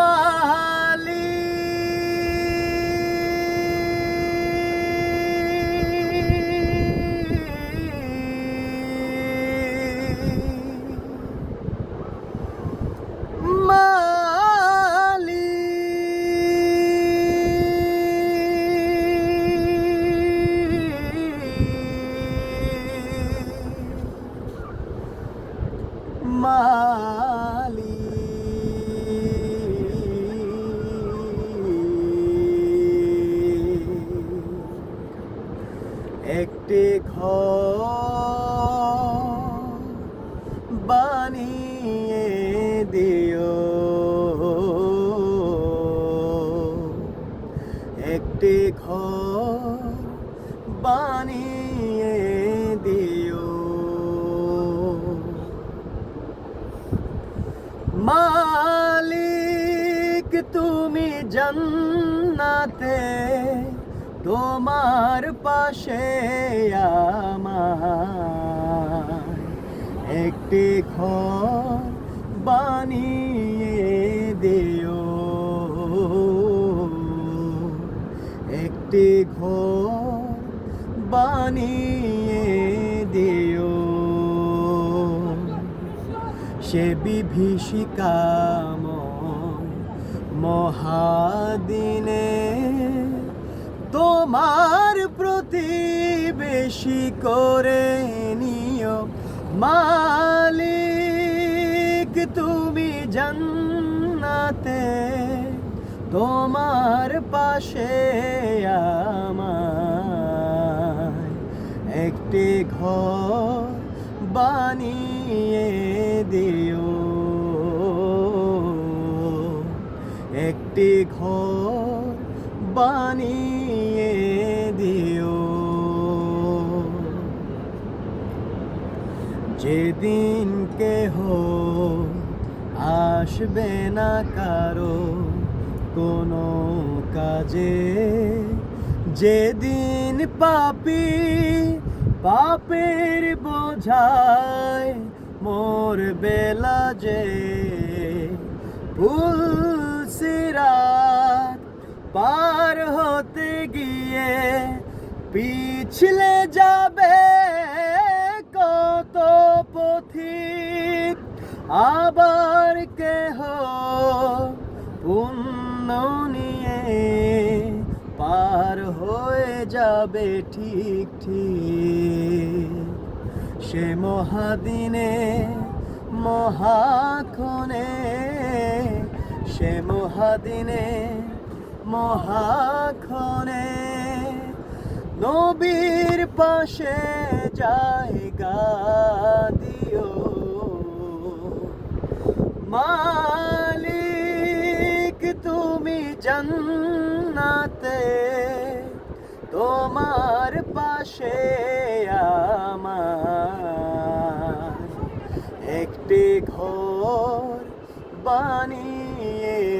mama. একটি বানিয়ে দিও। একটি বানিয়ে দিও। মালিক তুমি জান্নাতে তোমার পাশে আমার একটি ঘর বানিয়ে দিও। একটি ঘর বানিয়ে দিও। সে বিভীষিকাম মহাদিনে তোমার প্রতিবেশী করে নিও। মালিক, তুমি জান্নাতে। তোমার পাশে আমার একটি ঘর বানিয়ে দিও। একটি ঘর বানিয়ে দিও। যেদিন কেহ আসবে না কারও কোনো কাজে, যেদিন পাপি পাপের বোঝায় মোর বেলা যে ফুল সিরাত পার হতে গিয়ে পিছলে যাবে কত পথিক। আবার কেহ পুণ্য নিয়ে পার হয়ে যাবে ঠিক ঠিক। সে মহাদিনে, মহাক্ষণে, সে মহাদিনে মহাক্ষণে নবীর পাশে জায়গা দিও। মালিক তুমি জান্নাতে তোমার পাশে আমার একটি ঘর বানিয়ে